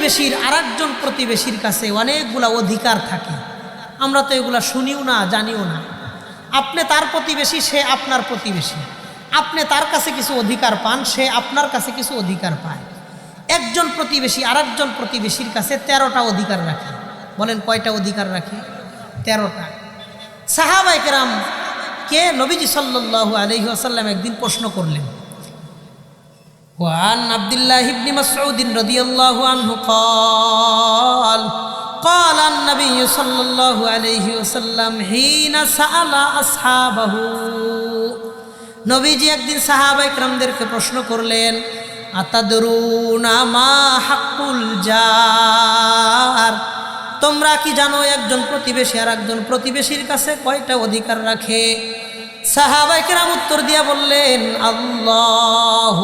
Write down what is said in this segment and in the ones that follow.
প্রতিবেশীর আরেকজন প্রতিবেশীর কাছে অনেকগুলা অধিকার থাকে। আমরা তো এগুলা শুনিও না, জানিও না। আপনি তার প্রতিবেশী, সে আপনার প্রতিবেশী। আপনি তার কাছে কিছু অধিকার পান, সে আপনার কাছে কিছু অধিকার পায়। একজন প্রতিবেশী আর একজন প্রতিবেশীর কাছে তেরোটা অধিকার রাখে। বলেন, কয়টা অধিকার রাখে? তেরোটা। সাহাবাইকেরাম কে? নবীজি সাল্লু আলহি আসাল্লাম একদিন প্রশ্ন করলেন وعن عبد الله بن مسعود رضي الله عنه قال قال النبي صلى الله عليه وسلم حين سأل أصحابه নবীজি একদিন সাহাবা ইকরামদেরকে প্রশ্ন করলেন আতাদরুনা মা হাক্কুল জার তোমরা কি জানো একজন প্রতিবেশী আর একজন প্রতিবেশীর কাছে কয়টা অধিকার রাখে সাহাবাই উত্তর দিয়া বললেন, আল্লাহ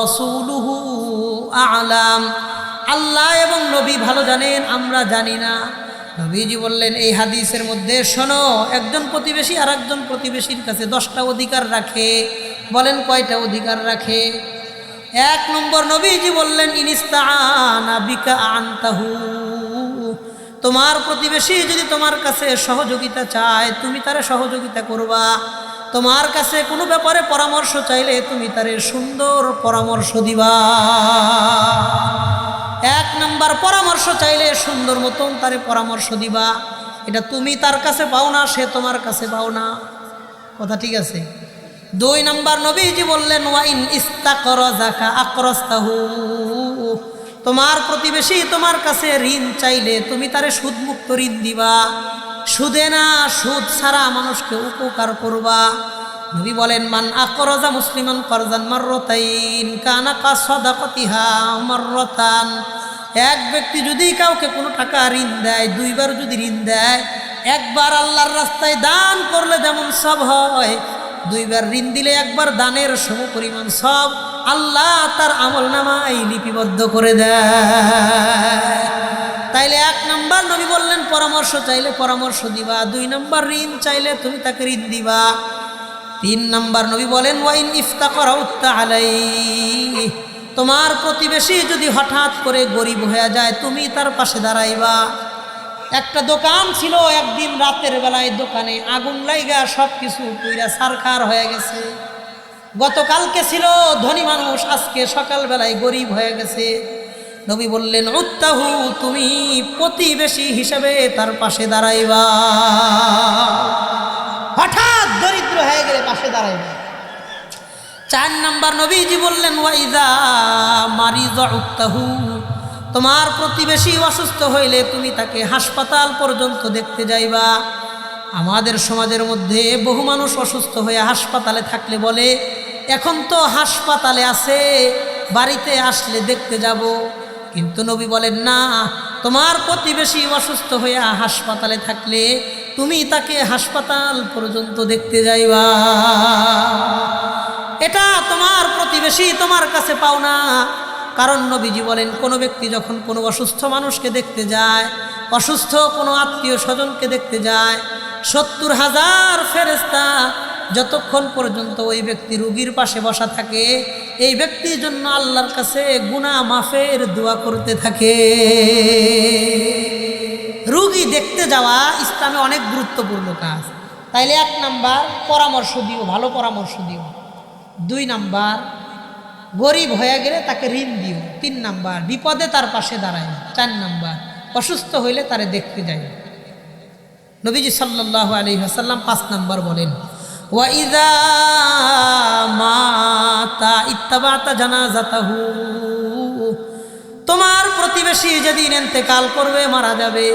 রসুলুহু আলাম। আল্লাহ এবং নবী ভালো জানেন, আমরা জানি না। নবীজি বললেন, এই হাদিসের মধ্যে শোনো, একজন প্রতিবেশী আর একজন প্রতিবেশীর কাছে দশটা অধিকার রাখে। বলেন, কয়টা অধিকার রাখে? এক নম্বর নবীজি বললেন ইনিস্তানা বিকা আনতাহু। তোমার প্রতিবেশী যদি তোমার কাছে সহযোগিতা চায়, তুমি তারে সহযোগিতা করবা। তোমার কাছে কোনো ব্যাপারে পরামর্শ চাইলে তুমি তারে সুন্দর পরামর্শ দিবা। এক নাম্বার পরামর্শ চাইলে সুন্দর মতন তারে পরামর্শ দিবা। এটা তুমি তার কাছে পাও না, সে তোমার কাছে পাও না। কথা ঠিক আছে? দুই নাম্বার নবীজি বললেন, ওয়াইন ইস্তাকর জাকা আকরস্তাহু। তোমার প্রতিবেশী তোমার কাছে ঋণ চাইলে তুমি তারে সুদমুক্ত ঋণ দিবা। সুদে না, সুদ ছাড়া মানুষকে উপকার করবা। নবী বলেন, মান আকরজা মুসলিমান করজান মার্রতাইন, কানা কা সদাকতিহা মার্রতান। এক ব্যক্তি যদি কাউকে কোনো টাকা ঋণ দেয়, দুইবার যদি ঋণ দেয়, একবার আল্লাহর রাস্তায় দান করলে যেমন সব হয়, দুইবার ঋণ দিলে একবার দানের সম পরিমাণ সব আল্লাহ তার আমল নামাই লিপিবদ্ধ করে দেয়। তাইলে এক নম্বর নবী বললেন, পরামর্শ চাইলে পরামর্শ দিবা, দুই নম্বর ঋণ চাইলে তুমি তাকে ঋণ দিবা। তিন নম্বর নবী বলেন, ওয়াইন ইফতা করা উত্তা আলাই তোমার প্রতিবেশী যদি হঠাৎ করে গরিব হয়ে যায়, তুমি তার পাশে দাঁড়াইবা। একটা দোকান ছিল, একদিন রাতের বেলায় দোকানে আগুন লাইগা সব কিছু পুইরা সারখার হয়ে গেছে। গতকালকে ছিল, ধনী মানুষ, আজকে সকালবেলায় গরিব হয়ে গেছে। নবী বললেন, উত্তাহু, তুমি প্রতিবেশী হিসাবে তার পাশে দাঁড়াইবা। হঠাৎ দরিদ্র হয়ে গেলে পাশে দাঁড়াইবা। চার নাম্বার নবীজি বললেন ওয়াইদা মারিজ উত্তাহু, তোমার প্রতিবেশী অসুস্থ হইলে তুমি তাকে হাসপাতাল পর্যন্ত দেখতে যাইবা। আমাদের সমাজের মধ্যে বহু মানুষ অসুস্থ হয়ে হাসপাতালে থাকলে বলে, এখন তো হাসপাতালে আছে, বাড়িতে আসলে দেখতে যাব। কিন্তু নবী বলেন, না, তোমার প্রতিবেশী অসুস্থ হয়ে হাসপাতালে থাকলে তুমি তাকে হাসপাতাল পর্যন্ত দেখতে যাইবা। এটা তোমার প্রতিবেশী তোমার কাছে পাও না। কারণ নবীজি বলেন, কোনো ব্যক্তি যখন কোনো অসুস্থ মানুষকে দেখতে যায়, অসুস্থ কোনো আত্মীয় স্বজনকে দেখতে যায়, সত্তর হাজার ফেরেস্তা যতক্ষণ পর্যন্ত ওই ব্যক্তি রুগীর পাশে বসা থাকে, এই ব্যক্তির জন্য আল্লাহর কাছে গুণা মাফের দোয়া করতে থাকে। রুগী দেখতে যাওয়া ইসলামে অনেক গুরুত্বপূর্ণ কাজ। তাইলে এক নাম্বার, পরামর্শ দিও, ভালো পরামর্শ দিও। দুই নাম্বার, গরিব হয়ে গেলে তাকে ঋণ দিও। তিন নাম্বার, বিপদে তার পাশে দাঁড়ায়। চার নাম্বার, অসুস্থ হইলে তারে দেখতে যায় নবীজি সাল্লাহ আলী হাসাল্লাম পাঁচ নাম্বার বলেন ওয়াইদা মাতা ইত্তাবাতা জানাজাতাহু তোমার প্রতিবেশী যেদিন এতেকাল করবে, মারা যাবে।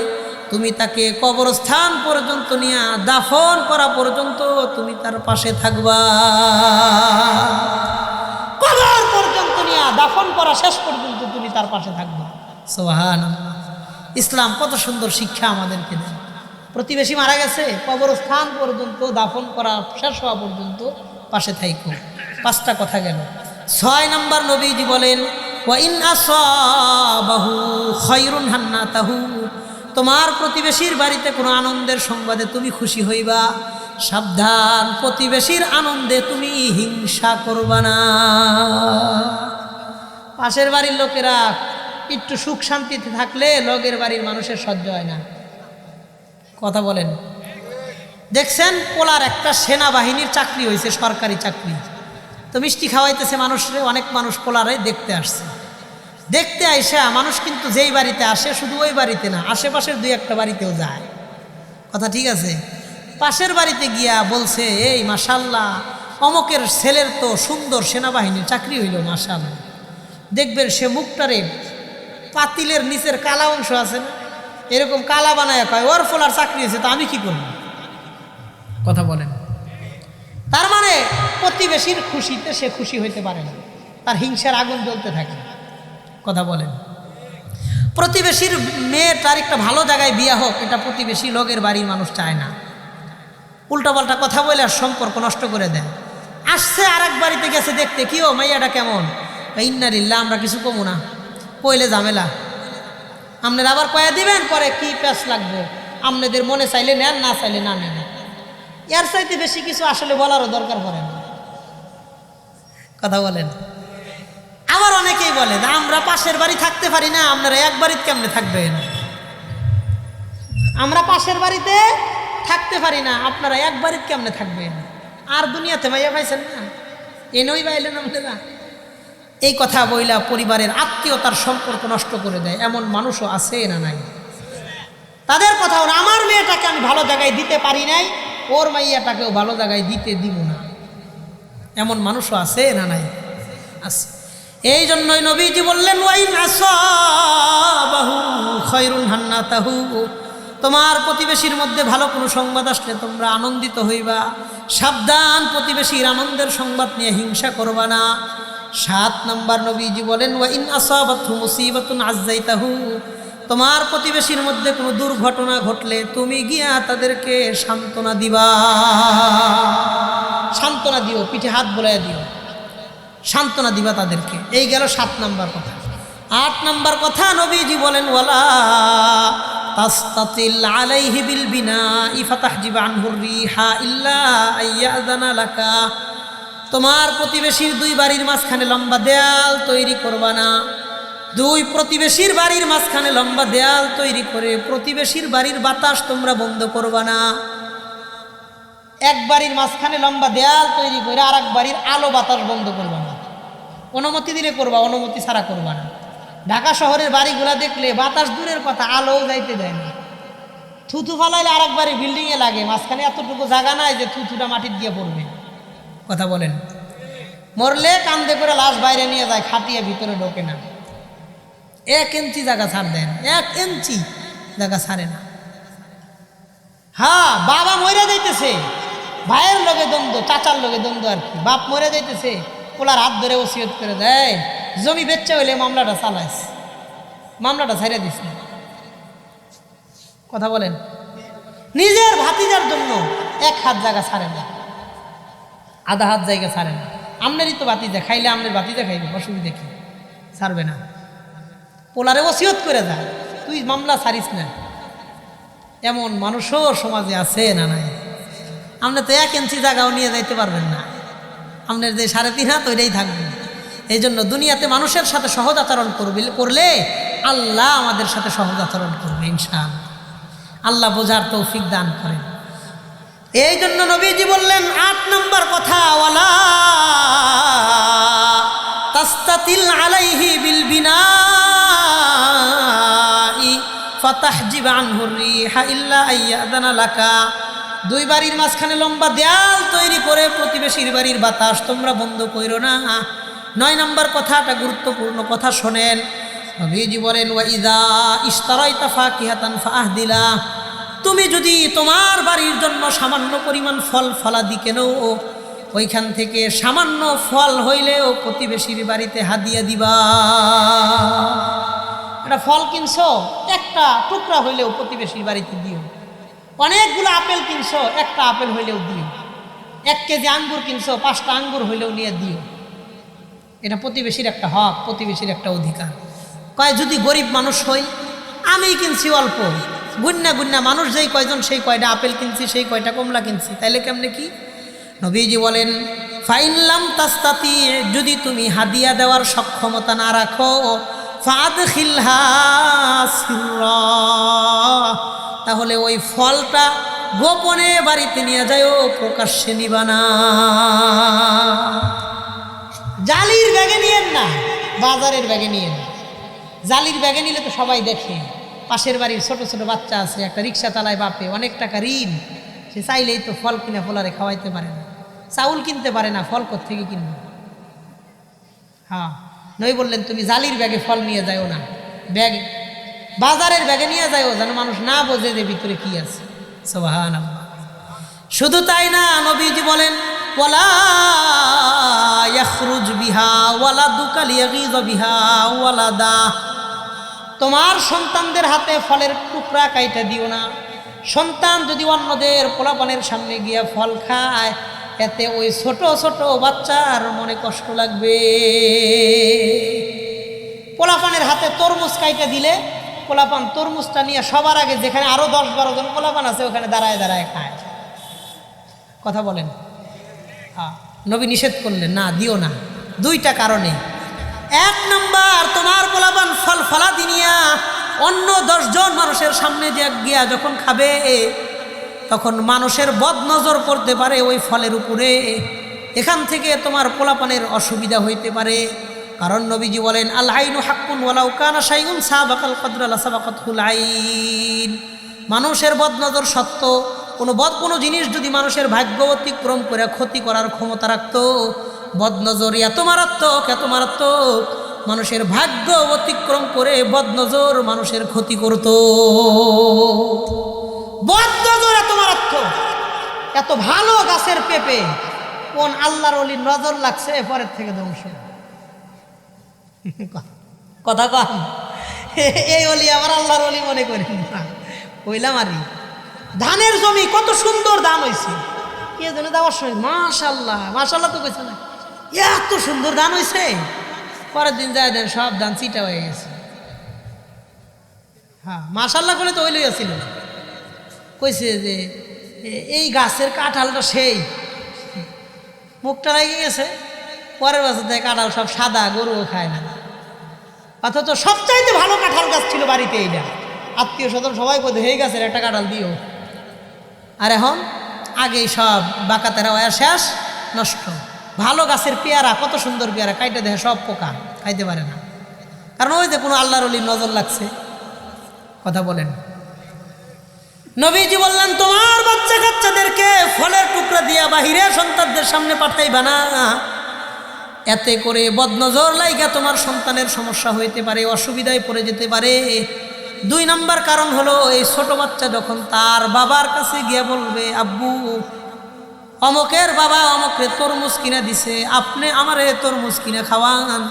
তুমি তাকে কবরস্থান পর্যন্ত নিয়ে, দাফন করা পর্যন্ত তুমি তার পাশে থাকবা। কবর পর্যন্ত নিয়ে, দাফন করা শেষ পর্যন্ত তুমি তার পাশে থাকবা। সোহান ইসলাম কত সুন্দর শিক্ষা আমাদেরকে দেয়। প্রতিবেশী মারা গেছে, কবরস্থান পর্যন্ত দাফন করা শেষ হওয়া পর্যন্ত পাশে থাইকো। পাঁচটা কথা গেল। ছয় নম্বর নবীজি বলেন খয়রুন হান্না তাহু তোমার প্রতিবেশীর বাড়িতে কোনো আনন্দের সংবাদে তুমি খুশি হইবা, সাবধান, প্রতিবেশীর আনন্দে তুমি হিংসা করবা না। পাশের বাড়ির লোকেরা একটু সুখ শান্তিতে থাকলে লগের বাড়ির মানুষের সহ্য হয় না। কথা বলেন। দেখছেন, পোলার একটা সেনাবাহিনীর চাকরি হয়েছে সরকারি চাকরি। তো মিষ্টি খাওয়াইতেছে মানুষরে অনেক মানুষ পোলারে দেখতে আসছে। দেখতে আইসা মানুষ কিন্তু যেই বাড়িতে আসে, শুধু ওই বাড়িতে না, আশেপাশের দুই একটা বাড়িতেও যায়। কথা ঠিক আছে? পাশের বাড়িতে গিয়া বলছে, এই মাসাল্লাহ অমকের ছেলের তো সুন্দর সেনাবাহিনীর চাকরি হইল মাসাল্লাহ দেখবেন সে মুখটারে পাতিলের নিচের কালা অংশ আছে না? এরকম কালা বানায় কয়, ওর ফোলার চাকরি আছে, তা আমি কি করব? কথা বলেন। তার মানে প্রতিবেশীর খুশিতে সে খুশি হইতে পারে না। তার হিংসার আগুন জ্বলতে থাকে। কথা বলেন। প্রতিবেশীর মেয়েটার একটা ভালো জায়গায় বিয়া হোক, এটা প্রতিবেশী লোকের বাড়ির মানুষ চায় না। উল্টাপাল্টা কথা বলে আর সম্পর্ক নষ্ট করে দেয়। আসছে আর এক বাড়িতে গেছে দেখতে, কি ও, মাইয়াটা কেমন? ইন্নারিল্লা আমরা কিছু কমু না। পইলে ঝামেলা। আপনার আবার কয়া দিবেন? পরে কি প্যাস লাগবে? আপনাদের মনে চাইলে নেন, না চাইলে না নেন। এর চাইতে বেশি কিছু আসলে বলারও দরকার পড়ে না। কথা বলেন। আবার অনেকেই বলে আমরা পাশের বাড়ি থাকতে পারি না, আপনারা এক বাড়িতে কেমনে থাকবেন? আমরা পাশের বাড়িতে থাকতে পারি না, আপনারা এক বাড়িতে কেমনে থাকবেন? আর দুনিয়াতে ভাইয়া পাইছেন না। এনেই পাইলেন আপনারা। এই কথা বইলা পরিবারের আত্মীয়তার সম্পর্ক নষ্ট করে দেয়। এমন মানুষও আছে না নাই? তাদের কথা আমার মেয়েটাকে আমি ভালো জায়গায় দিতে পারি নাই, ওর মাইয়াটাকেও ভালো জায়গায় দিতে দিব না। এমন মানুষও আছে না নাই? আছে। এই জন্যই নবীজি বললেন, ওয়াইন আসাবাহু খৈরুন হান্না তাহু তোমার প্রতিবেশীর মধ্যে ভালো কোনো সংবাদ আসলে তোমরা আনন্দিত হইবা। সাবধান প্রতিবেশীর আনন্দের সংবাদ নিয়ে হিংসা করবা না। সাত নম্বর নবীজি বলেন ওয়াইন আসাবাতহু মুসিবাতুন আজ্জাইতাহু তোমার প্রতিবেশীর মধ্যে কোনো দুর্ঘটনা ঘটলে তুমি গিয়া তাদেরকে সান্ত্বনা দিবা। সান্ত্বনা দিও, পিঠে হাত বোলাইয়া দিও। সান্ত্বনা দিবা তাদেরকে। এই গেল সাত নাম্বার কথা। আট নাম্বার কথা নবীজি বলেন, ওয়ালা তাস্তাতিল আলাইহি বিল বিনা ইফাতাহজিব আনহুর রিহা ইল্লা আইয়াযানা লাকা। তোমার প্রতিবেশীর দুই বাড়ির মাঝখানে লম্বা দেয়াল তৈরি করবা না। দুই প্রতিবেশীর বাড়ির মাঝখানে লম্বা দেয়াল তৈরি করে প্রতিবেশীর বাড়ির বাতাস তোমরা বন্ধ করবা না। এক বাড়ির মাঝখানে লম্বা দেয়াল তৈরি করে আর এক বাড়ির আলো বাতাস বন্ধ করবা না। অনুমতি দিলে করবা, অনুমতি ছাড়া করবা না। ঢাকা শহরের বাড়িগুলা দেখলে বাতাস দূরের কথা, আলোও যাইতে দেয় না। থুথু ফালাইলে আর এক বাড়ি বিল্ডিংয়ে লাগে, মাঝখানে এতটুকু জায়গা নাই যে থুথুটা মাটির দিয়ে পড়বে। কথা বলেন। মরলে কান্দে করে লাশ বাইরে নিয়ে যায়, খাটিয়ে ভিতরে ঢোকে না। এক ইঞ্চি জায়গা ছাড় দেন, এক ইঞ্চি জায়গা ছাড়ে না। হ্যাঁ বাবা মরে যাইতেছে। ভাইয়ের লগে দ্বন্দ্ব, চাচার লগে দ্বন্দ্ব আর কি। বাপ মরে যাইতেছে, পোলার হাত ধরে ওসিয়ত করে দেয় জমি বেচা হইলে মামলাটা চালাইস। মামলাটা ছাইড়ে দিস না। কথা বলেন। নিজের ভাতিজার জন্য এক হাত জায়গা ছাড়ে না। আধা হাত জায়গা ছাড়ে না। আমনেরই তো বাতিজা খাইলে আমনের বাতিজা খাইবে অসুবিধা কি? ছাড়বে না। পোলারে ওসিয়ত করে যায় তুই মামলা ছাড়িস না। এমন মানুষও সমাজে আছে না নাই? আপনি তো এক ইঞ্চি জায়গাও নিয়ে যাইতে পারবেন না। আপনার যে সাড়ে তিন হাত, ওইটাই থাকবে। এই জন্য দুনিয়াতে মানুষের সাথে সহজ আচরণ করবে, করলে আল্লাহ আমাদের সাথে সহজ আচরণ করবে ইনশাল আল্লাহ বোঝার তৌফিক দান করেন। এই জন্য নবীজি বললেন, আট নম্বর কথা দুই বাড়ির মাঝখানে লম্বা দেয়াল তৈরি করে প্রতিবেশীর বাড়ির বাতাস, তোমরা বন্ধ কইরো না। নয় নম্বর কথাটা গুরুত্বপূর্ণ কথা, শোনেন। নবীজি বলেন ওয়াইদা ইস্তারাইতা ফাকিহাতান ফাহদিলা তুমি যদি তোমার বাড়ির জন্য সামান্য পরিমাণ ফল ফলাদি কেনও ওইখান থেকে সামান্য ফল হইলেও প্রতিবেশীর বাড়িতে হাদিয়া দিবা। একটা ফল কিনছো, একটা টুকরা হইলেও প্রতিবেশীর বাড়িতে দিও। অনেকগুলো আপেল কিনছো, একটা আপেল হইলেও দিও। এক কেজি আঙ্গুর কিনছো, পাঁচটা আঙ্গুর হইলেও নিয়ে দিও। এটা প্রতিবেশীর একটা হক, প্রতিবেশীর একটা অধিকার। কয়, যদি গরিব মানুষ হই আমি কিনছি অল্প। গুন্না গুন্না মানুষ যেই কয়জন সেই কয়টা, আপেল কিনছি, সেই কয়টা কমলা কিনছি। তাইলে কেমনে কি? নবীজি বলেন ফাইনলাম তাস্তাতি, যদি তুমি হাদিয়া দেওয়ার সক্ষমতা না রাখো ফাদ তাহলে ওই ফলটা গোপনে বাড়িতে নিয়ে যায় ও প্রকাশ্যে নিবানা জালির ব্যাগে নিয়েন না, বাজারের ব্যাগে নিয়েন। জালির ব্যাগে নিলে তো সবাই দেখে। পাশের বাড়ির ছোট ছোট বাচ্চা আছে, একটা রিক্সা চালায় বাপে, অনেক টাকা ঋণ। সে চাইলেই তো ফল কিনে ফলারে খাওয়াইতে পারে না। চাউল কিনতে পারে না, ফল থেকে কিনবে? হ্যাঁ নই বললেন, তুমি জালির ব্যাগে ফল নিয়ে যাও না। ব্যাগ, বাজারের ব্যাগে নিয়ে যাও যেন মানুষ না বোঝে যে ভিতরে কি আছে। সোহান শুধু তাই না, নবীজি বলেন ইয়াখরুজ বিহা, ওয়ালা দুকাল ইয়াগিজ বিহা, ওয়ালা দা তোমার সন্তানদের হাতে ফলের টুকরা কাইটা দিও না। সন্তান যদি অন্যদের পোলাপানের সামনে গিয়া ফল খায়, এতে ওই ছোট ছোট বাচ্চার মনে কষ্ট লাগবে। পোলাপানের হাতে তরমুজ কাইটা দিলে পোলাপান তরমুজটা নিয়ে সবার আগে যেখানে আরও দশ বারো জন পোলাপান আছে, ওখানে দাঁড়ায় দাঁড়ায় খায়। কথা বলেন। নবী নিষেধ করলেন, না, দিও না। দুইটা কারণে। এক নাম্বার, তোমার পোলাপান ফল ফলা দিনিয়া অন্য দশজন মানুষের সামনে যে গিয়া যখন খাবে, তখন মানুষের বদ নজর করতে পারে ওই ফলের উপরে। এখান থেকে তোমার পোলাপানের অসুবিধা হইতে পারে। কারণ নবীজি বলেন আল্লাইনু হাক্কুন ওয়ালাউ কানা শাইউন সাবাকাল কদর আল্লাহ সাবাকাতুল আইন। মানুষের বদনজর সত্য, কোনো বদ কোনো জিনিস যদি মানুষের ভাগ্য অতিক্রম করে ক্ষতি করার ক্ষমতা রাখতো বদনজর এত মারাত্মক এত মানুষের ভাগ্য অতিক্রম করে বদনজর মানুষের ক্ষতি করত। বদনজর এত এত ভালো গাছের পেঁপে, কোন আল্লাহর অলির নজর লাগছে পরের থেকে ধ্বংস। কথা কন। এই অলি আবার আল্লাহর অলি মনে করেন না। কইলাম আরই ধানের জমি কত সুন্দর ধান হয়েছে কে জন্য দেওয়ার সময় মাশাল্লাহ মাশাল্লাহ তো কইছে না। এত সুন্দর ধান হয়েছে পরের দিন যায় দেন, সব ধান চিটা হয়ে গেছে। হ্যাঁ মাশাল্লাহ করে তো ওই লইয়াছিল কইছে যে এই গাছের কাঁঠালটা সেই। মুখটা লেগে গেছে। পরের বছর দেয় কাঁঠাল সব সাদা, গরুও খায় না। অথচ সবচাইতে ভালো কাঁঠাল গাছ ছিল বাড়িতে এইটা। আত্মীয় স্বজন সবাই কোথায় হয়ে গাছের একটা কাঁঠাল দিও। আর এখন আগেই সব বাঁকা তেরা হয়ে শেষ, নষ্ট। ভালো গাছের পেয়ারা, কত সুন্দর পেয়ারা খাইতে দেখে সব পোকা, খাইতে পারে না। কারণ ওই যে কোনো আল্লাহর অলির নজর লাগছে। কথা বলেন। নবীজি বললেন, তোমার বাচ্চা কাচ্চাদেরকে ফলের টুকরা দিয়া বাহিরে সন্তানদের সামনে পাঠাইবা না। এতে করে বদনজর লাইগা তোমার সন্তানের সমস্যা হইতে পারে, অসুবিধায় পড়ে যেতে পারে। দুই নাম্বার কারণ হলো, এই ছোট বাচ্চা যখন তার বাবার কাছে গিয়ে বলবে, আব্বু অমকের বাবা অমকে তরমুজ কিনে দিছে, আপনি আমারে তরমুজ কিনে খাওয়ান।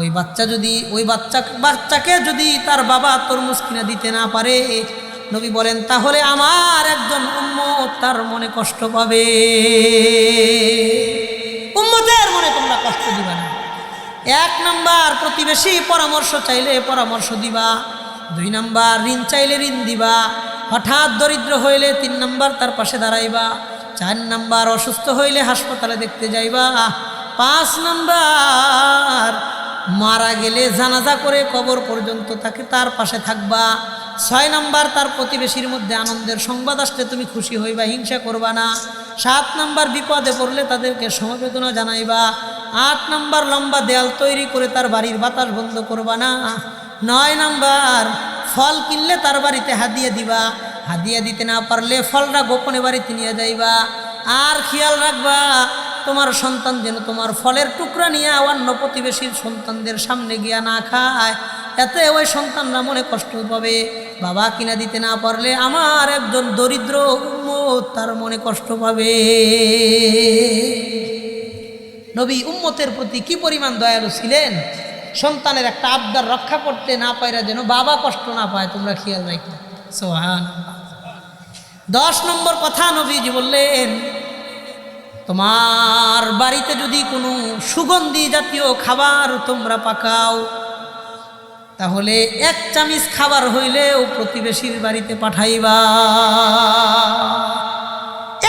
ওই বাচ্চা যদি, ওই বাচ্চা, বাচ্চাকে যদি তার বাবা তরমুজ কিনে দিতে না পারে, নবী বলেন, তাহলে আমার একজন উম্মত তার মনে কষ্ট পাবে। উম্মতের মনে তোমরা কষ্ট দিবা না। এক নাম্বার প্রতিবেশী পরামর্শ চাইলে পরামর্শ দিবা, দুই নাম্বার ঋণ চাইলে ঋণ দিবা, হঠাৎ দরিদ্র হইলে তিন নাম্বার তার পাশে দাঁড়াইবা। চার নাম্বার অসুস্থ হইলে হাসপাতালে দেখতে যাইবা। পাঁচ নাম্বার, মারা গেলে জানাজা করে কবর পর্যন্ত তাকে তার পাশে থাকবা। ছয় নাম্বার, তার প্রতিবেশীর মধ্যে আনন্দের সংবাদ আসলে তুমি খুশি হইবা, হিংসা করবা না। সাত নাম্বার, বিপদে পড়লে তাদেরকে সমবেদনা জানাইবা। আট নাম্বার, লম্বা দেয়াল তৈরি করে তার বাড়ির বাতাস বন্ধ করবা না। নয় নাম্বার, ফল কিনলে তার বাড়িতে হাদিয়া দিবা। হাদিয়া দিতে না পারলে ফলটা গোপনে বাড়িতে নিয়ে যাইবা। আর খেয়াল রাখবা, তোমার সন্তান যেন তোমার ফলের টুকরা নিয়ে অন্য প্রতিবেশীর সন্তানদের সামনে গিয়া না খায়। এতে ওই সন্তানরা মনে কষ্ট পাবে। বাবা কিনা দিতে না পারলে আমার একজন দরিদ্র উম্মত তার মনে কষ্ট পাবে। নবী উম্মতের প্রতি কি পরিমাণ দয়ালু ছিলেন? সন্তানের একটা আবদার রক্ষা করতে না পাইরা যেন বাবা কষ্ট না পায়, তোমরা খেয়াল রাখো। সোহান দশ নম্বর কথা নবীজি বললেন, তোমার বাড়িতে যদি কোনো সুগন্ধি জাতীয় খাবার তোমরা পাকাও, তাহলে এক চামিচ খাবার হইলেও প্রতিবেশীর বাড়িতে পাঠাইবা।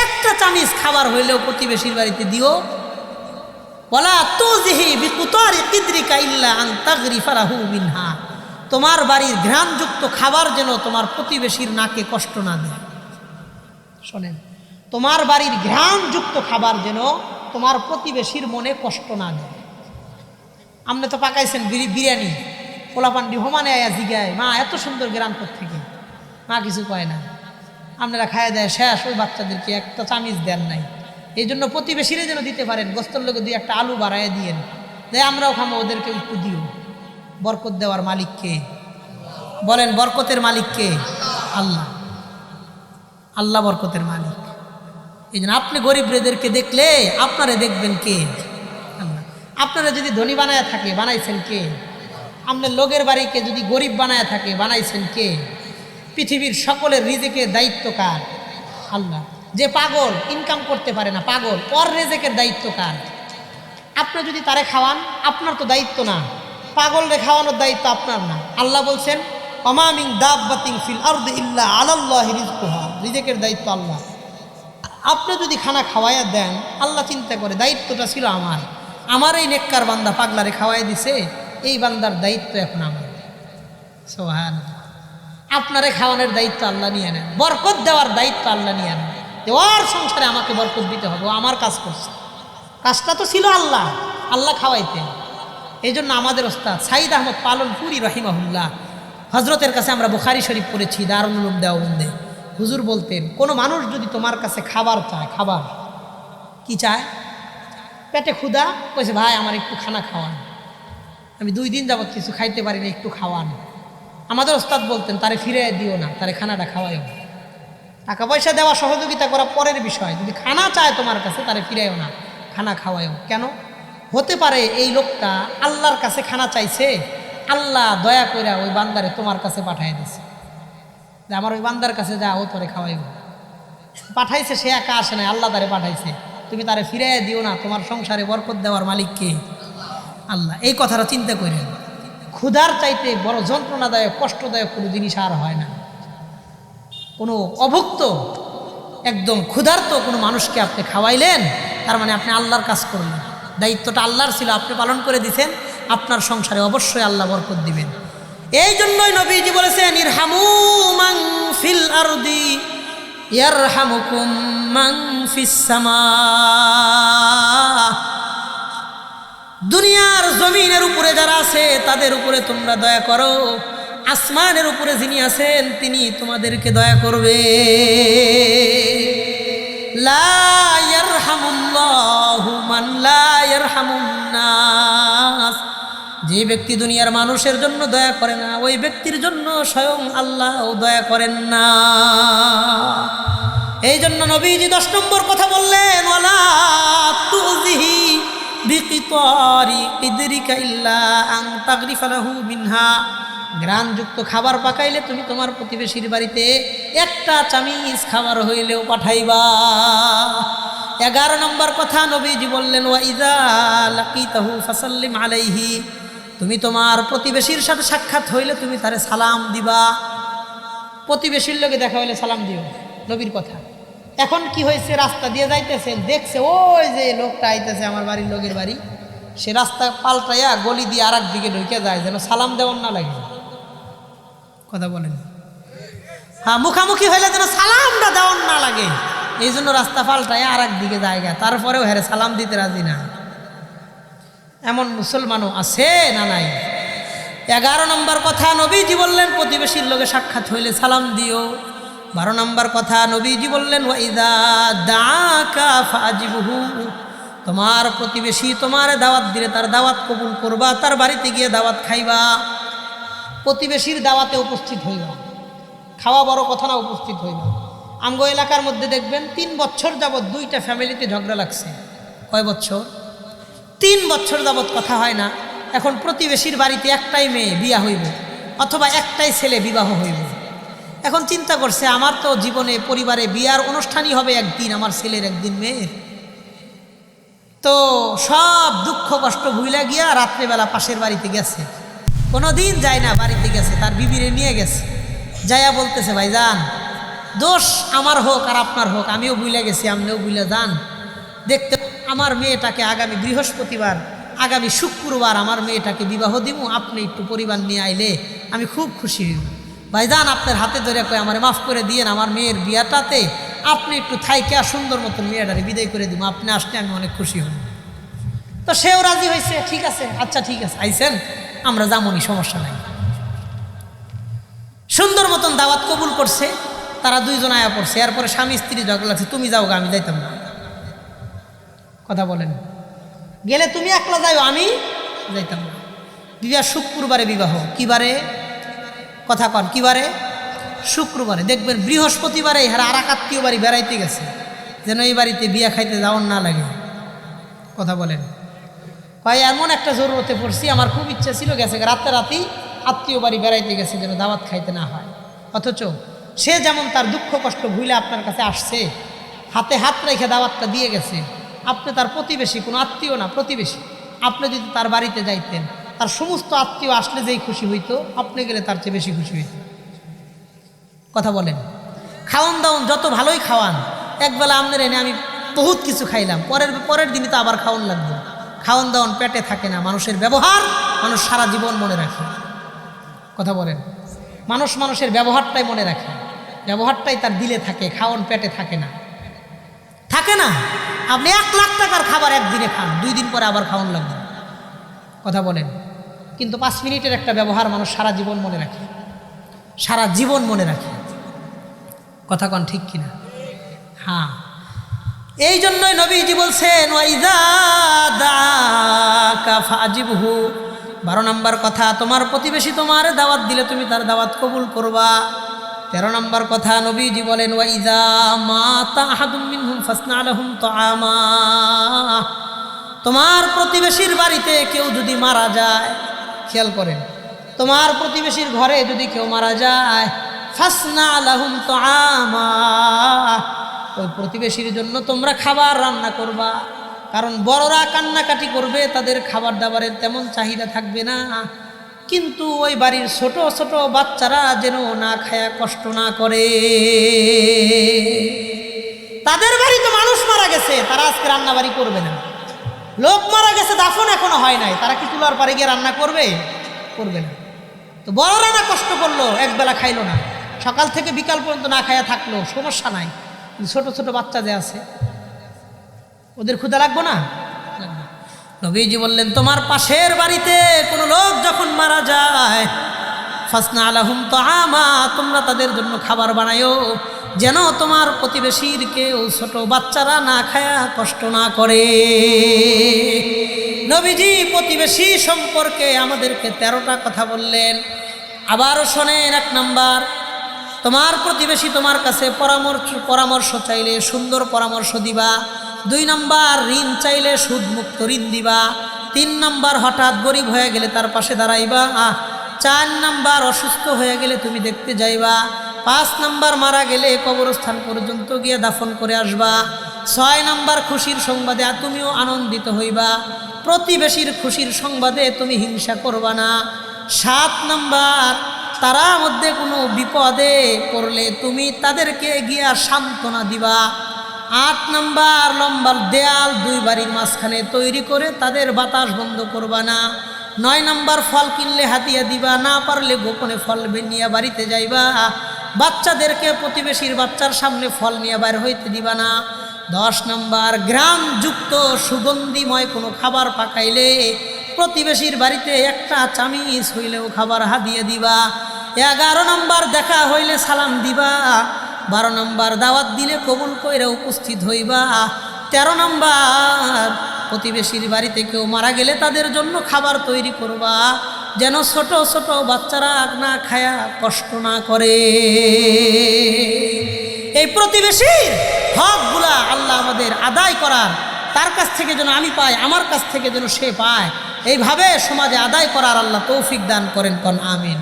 একটা চামিচ খাবার হইলেও প্রতিবেশীর বাড়িতে দিও। বলা তো জিহি বিকুতারি কিদ্রিকা ইল্লা আং তাগরি ফারাহু মিনহা। তোমার বাড়ির ঘ্রাণযুক্ত খাবার যেন তোমার প্রতিবেশীর নাকে কষ্ট না দেয়। শোনেন, তোমার বাড়ির ঘ্রাণযুক্ত খাবার যেন তোমার প্রতিবেশীর মনে কষ্ট না দেয়। আপনি তো পাকাইছেন বিরি- বিরিয়ানি, পোলাপান্ডি, হোমানে আয়া জিগায়, মা, এত সুন্দর গ্রাম থেকে মা কিছু কয় না। আপনারা খায় দেয় শেষ, ওই বাচ্চাদেরকে একটা চামিজ দেন নাই। এই জন্য প্রতিবেশীরা যেন দিতে পারেন, গোস্তর লোকে দুই একটা আলু বাড়াইয়া দিয়েন। যে আমরাও খামো, ওদেরকে একটু দিও। বরকত দেওয়ার মালিককে। বলেন, বরকতের মালিককে? আল্লাহ। আল্লাহ বরকতের মালিক। এই জন্য আপনি গরিবরেদেরকে দেখলে আপনারে দেখবেন কে? আল্লাহ। আপনারা যদি ধনী বানায় থাকে, বানাইছেন কে? আপনার লোকের বাড়িকে যদি গরিব বানায় থাকে, বানাইছেন কে? পৃথিবীর সকলের রিজেকে দায়িত্ব কার? আল্লাহ। যে পাগল ইনকাম করতে পারে না, পাগল পর রেজেকের দায়িত্ব কার? আপনি যদি তারে খাওয়ান, আপনার তো দায়িত্ব না। পাগলরে খাওয়ানোর দায়িত্ব আপনার না। আল্লাহ বলছেন অমামিং দাব্বাতিং ফিল আরদ ইল্লা আলাল্লাহ রিজকুহা রিজেকের দায়িত্ব আল্লাহ। আপনি যদি খানা খাওয়াইয়া দেন, আল্লাহ চিন্তা করে, দায়িত্বটা ছিল আমার। আমার এই নেককার বান্দা পাগলারে খাওয়াই দিছে, এই বান্দার দায়িত্ব এখন আমার। সোহান আপনারে খাওয়ানোর দায়িত্ব আল্লাহ নিয়ে নেন। বরকত দেওয়ার দায়িত্ব আল্লাহ নিয়ে নেন। দেওয়ার সংসারে আমাকে বরকত দিতে হবে আমার কাজ করছে। কাজটা তো ছিল আল্লাহ। আল্লাহ খাওয়াইতেন। এই জন্য আমাদের ওস্তাদ সাইদ আহমদ পালন পুরি রহিমাহুল্লাহ হজরতের কাছে আমরা বুখারি শরীফ পড়েছি উলুম দেওবন্দে হুজুর বলতেন, কোনো মানুষ যদি তোমার কাছে খাবার চায়, খাবার কি চায়? পেটে ক্ষুধা? কইছে, ভাই, আমার একটু খানা খাওয়ান। আমি দুই দিন যাবত কিছু খাইতে পারি না, একটু খাওয়ান। আমাদের ওস্তাদ বলতেন, তারে ফিরে দিও না, তারে খানাটা খাওয়াইও টাকা পয়সা দেওয়া সহযোগিতা করা পরের বিষয়। যদি খানা চায় তোমার কাছে, তারে ফিরাইও না, খানা খাওয়াইও। কেন? হতে পারে এই লোকটা আল্লাহর কাছে খানা চাইছে আল্লাহ দয়া কইরা ওই বান্দারে তোমার কাছে পাঠাই দিছে। যে আমার ওই বান্দার কাছে যা, ও তোরে খাওয়াইব। পাঠাইছে, সে একা আসে না আল্লাহ তারে পাঠাইছে। তুমি তারে ফিরাইয়া দিও না, তোমার সংসারে বরকত দেওয়ার মালিক কে? আল্লাহ, এই কথাটা চিন্তা করেন ক্ষুধার চাইতে বড় যন্ত্রণাদায়ক, কষ্টদায়ক কোনো জিনিস আর হয় না। কোনো অভুক্ত, একদম ক্ষুধার্ত কোনো মানুষকে আপনি খাওয়াইলেন, তার মানে আপনি আল্লাহর কাজ করলেন। দায়িত্বটা আল্লাহর ছিল, আপনি পালন করে দিছেন, আপনার সংসারে অবশ্যই আল্লাহ বরকত দিবেন। এই জন্যই নবীজি বলেছেন, ইরহামু মাং ফিল আরদি দুনিয়ার জমিনের উপরে যারা আছে, তাদের উপরে তোমরা দয়া করো। আসমানের উপরে যিনি আছেন, তিনি তোমাদেরকে দয়া করবে। লা যে ব্যক্তি দুনিয়ার মানুষের জন্য দয়া করে না, ওই ব্যক্তির জন্য স্বয়ং আল্লাহ দয়া করেন না। এই জন্য নবীজি দশ নম্বর কথা বললেন গ্রানযুক্ত খাবার পাকাইলে তুমি তোমার প্রতিবেশীর বাড়িতে একটা চামিজ খাবার হইলেও পাঠাইবা। এগারো নম্বর কথা নবীজি বললেন, ওয়া ইজা লাকিতাহু ফাসাল্লিম আলাইহি তুমি তোমার প্রতিবেশীর সাথে সাক্ষাৎ হইলে তুমি তারে সালাম দিবা। প্রতিবেশীর লোকে দেখা হইলে সালাম দিও। নবীর কথা। এখন কি হয়েছে? রাস্তা দিয়ে যাইতেছে দেখছে ওই যে লোকটা আইতেছে আমার বাড়ির লোকের বাড়ি। সে রাস্তা পাল্টাইয়া গলি দিয়ে আর দিকে ঢুকে যায়, যেন সালাম দেওয়ার না লাগে। কথা বলেন। হ্যাঁ মুখামুখি হইলে যেন সালামটা দেওয়ার না লাগে। এই জন্য রাস্তা পাল্টাইয়া আর একদিকে জায়গা। তারপরেও হ্যাঁ সালাম দিতে রাজি না। এমন মুসলমানও আছে না নাই? এগারো নম্বর কথা, নবীজি বললেন, প্রতিবেশীর লোকে সাক্ষাৎ হইলে সালাম দিও। বারো নম্বর কথা, নবীজি বললেন, ওয়াইদা দাকা তোমার প্রতিবেশী তোমার দাওয়াত দিলে তার দাওয়াত কবুল করবা, তার বাড়িতে গিয়ে দাওয়াত খাইবা। প্রতিবেশীর দাওয়াতে উপস্থিত হইবা। খাওয়া বড় কথা না, উপস্থিত হইবা। আমগো এলাকার মধ্যে দেখবেন তিন বছর যাবৎ দুইটা ফ্যামিলিতে ঝগড়া লাগছে। কয় বছর? তিন বছর যাবৎ কথা হয় না। এখন প্রতিবেশীর বাড়িতে একটাই মেয়ে বিয়া হইব, অথবা একটাই ছেলে বিবাহ হইব। এখন চিন্তা করছে, আমার তো জীবনে, পরিবারে বিয়ার অনুষ্ঠানই হবে একদিন, আমার ছেলের একদিন মেয়ের। তো সব দুঃখ, কষ্ট ভুইলা গিয়া রাত্রেবেলা পাশের বাড়িতে গেছে। কোনো দিন যায় না, বাড়িতে গেছে, তার বিবিরে নিয়ে গেছে। যাইয়া বলতেছে ভাই যান দোষ আমার হোক আর আপনার হোক, আমিও বুইলা গেছি, আপনিও বুইলা যান। দেখতে আমার মেয়েটাকে আগামী বৃহস্পতিবার, আগামী শুক্রবার আমার মেয়েটাকে বিবাহ দিব আপনি একটু পরিবার নিয়ে আইলে আমি খুব খুশি হইব। ভাইজান, আপনার হাতে ধরে কয়ে, আমার মাফ করে দিয়েন, আমার মেয়ের বিয়াটাতে আপনি একটু থাইকে সুন্দর মতন মেয়েটারে বিদায় করে দিব আপনি আসলে আমি অনেক খুশি হব। তো সেও রাজি হয়েছে, ঠিক আছে আচ্ছা ঠিক আছে আইসেন আমরা যামনি, সমস্যা নাই। সুন্দর মতন দাওয়াত কবুল করছে তারা দুইজন আয়া পড়ছে, এরপরে স্বামী স্ত্রী ঝগড়া লাগছে, তুমি যাও আমি যাইতাম না। কথা বলেন। গেলে তুমি একলা যাও আমি যাইতাম না। বিবাহ শুক্রবারে বিবাহ, কিবারে? কথা কন, কিবারে? শুক্রবারে। দেখবেন বৃহস্পতিবারে এরা আর আত্মীয় বাড়ি বেড়াইতে গেছে, যেন এই বাড়িতে বিয়া খাইতে যাওয়ার না লাগে। কথা বলেন। ভাই এমন একটা জরুরতে পড়ছি, আমার খুব ইচ্ছা ছিল গেছে রাতে রাতেই আত্মীয় বাড়ি বেড়াইতে গেছে, যেন দাওয়াত খাইতে না হয়। অথচ সে যেমন তার দুঃখ কষ্ট ভুলে আপনার কাছে আসছে, হাতে হাত রেখে দাওয়াতটা দিয়ে গেছে, আপনি তার প্রতিবেশী, কোনো আত্মীয় না, প্রতিবেশী। আপনি যদি তার বাড়িতে যাইতেন, তার সমস্ত আত্মীয় আসলে যেই খুশি হইতো, আপনি গেলে তার চেয়ে বেশি খুশি হইত কথা বলেন। খাওয়ান দাওন যত ভালোই খাওয়ান, একবেলা আপনার এনে আমি বহুত কিছু খাইলাম, পরের পরের দিনই তো আবার খাওয়ান লাগবে। খাওয়ান দাওয়ান পেটে থাকে না, মানুষের ব্যবহার মানুষ সারা জীবন মনে রাখে। কথা বলেন। মানুষ মানুষের ব্যবহারটাই মনে রাখে। ব্যবহারটাই তার দিলে থাকে, খাওয়ান পেটে থাকে না। থাকে না? আপনি এক লাখ টাকার খাবার একদিনে খান, দুই দিন পরে আবার খাওয়ান লাগবে। কথা বলেন। কিন্তু পাঁচ মিনিটের একটা ব্যবহার মানুষ সারা জীবন মনে রাখে। সারা জীবন মনে রাখে। কথা কন ঠিক কিনা? হ্যাঁ। এই জন্যই নবীজি বলছেন বারো নম্বর কথা, তোমার প্রতিবেশী তোমার দাওয়াত দিলে তুমি তার দাওয়াত কবুল করবা। তেরো নম্বর কথা নবীজি বলেন ওয়াইদা মা তাহাদুম মিনহুম ফাসনা আলাহুম তাআমা। তোমার প্রতিবেশীর বাড়িতে কেউ যদি মারা যায়, খেয়াল করেন, তোমার প্রতিবেশীর ঘরে যদি কেউ মারা যায়, ফাসনা আলাহুম তো ওই প্রতিবেশীর জন্য তোমরা খাবার রান্না করবা, কারণ বড়রা কান্নাকাটি করবে, তাদের খাবার দাবারের তেমন চাহিদা থাকবে না। কিন্তু ওই বাড়ির ছোট ছোট বাচ্চারা যেন না খায়া, কষ্ট না করে। তাদের বাড়ি তো মানুষ মারা গেছে, তারা আজকে রান্না বাড়ি করবে না। লোক মারা গেছে, দাফন এখনও হয় নাই। তারা কি চুলার পারে গিয়ে রান্না করবে? করবে না। তো বড়রা না কষ্ট করল, একবেলা খাইলো না। সকাল থেকে বিকাল পর্যন্ত না খায়া থাকল, সমস্যা নাই। ছোট ছোট বাচ্চা যে আছে, ওদের ক্ষুদা লাগবো না। নবীজি বললেন, তোমার পাশের বাড়িতে কোনো লোক যখন মারা যায়, ফাসনা আলাহুম তো আমা তোমরা তাদের জন্য খাবার বানায়ো যেন তোমার প্রতিবেশীর কেউ ছোট বাচ্চারা না খায়া কষ্ট না করে। নবীজি প্রতিবেশী সম্পর্কে আমাদেরকে তেরোটা কথা বললেন। আবারও শোনেন এক নাম্বার, তোমার প্রতিবেশী তোমার কাছে পরামর্শ পরামর্শ চাইলে সুন্দর পরামর্শ দিবা। দুই নাম্বার, ঋণ চাইলে সুদমুক্ত ঋণ দিবা। তিন নাম্বার, হঠাৎ গরিব হয়ে গেলে তার পাশে দাঁড়াইবা। আহ, চার নাম্বার, অসুস্থ হয়ে গেলে তুমি দেখতে যাইবা। পাঁচ নাম্বার, মারা গেলে কবরস্থান পর্যন্ত গিয়ে দাফন করে আসবা। ছয় নাম্বার, খুশির সংবাদে তুমিও আনন্দিত হইবা। প্রতিবেশীর খুশির সংবাদে তুমি হিংসা করবা না। সাত নাম্বার, তারা মধ্যে কোনো বিপদে পড়লে তুমি তাদেরকে গিয়া সান্ত্বনা দিবা। আট নাম্বার লম্বা দেয়াল দুই বাড়ির মাঝখানে তৈরি করে তাদের বাতাস বন্ধ করবা না। নয় নাম্বার ফল কিনলে হাতিয়া দিবা, না পারলে গোপনে ফল নিয়ে বাড়িতে যাইবা। বাচ্চাদেরকে প্রতিবেশীর বাচ্চার সামনে ফল নিয়ে বাইর হইতে দিবা না। দশ নাম্বার, গ্রামযুক্ত, সুগন্ধিময় কোনো খাবার পাকাইলে প্রতিবেশীর বাড়িতে একটা চামিচ হইলেও খাবার হাদিয়ে দিবা। এগারো নম্বর, দেখা হইলে সালাম দিবা। বারো নম্বর দাওয়াত দিলে কবুল কইরা উপস্থিত হইবা। তেরো নম্বর, প্রতিবেশীর বাড়িতে কেউ মারা গেলে তাদের জন্য খাবার তৈরি করবা। যেন ছোট ছোট বাচ্চারা না খায়া কষ্ট না করে। এই প্রতিবেশীর হকগুলা আল্লাহ আমাদের আদায় করার। তার কাছ থেকে যেন আমি পাই, আমার কাছ থেকে যেন সে পায়। এইভাবে সমাজে আদায় করার আল্লাহ তৌফিক দান করেন কন, আমিন।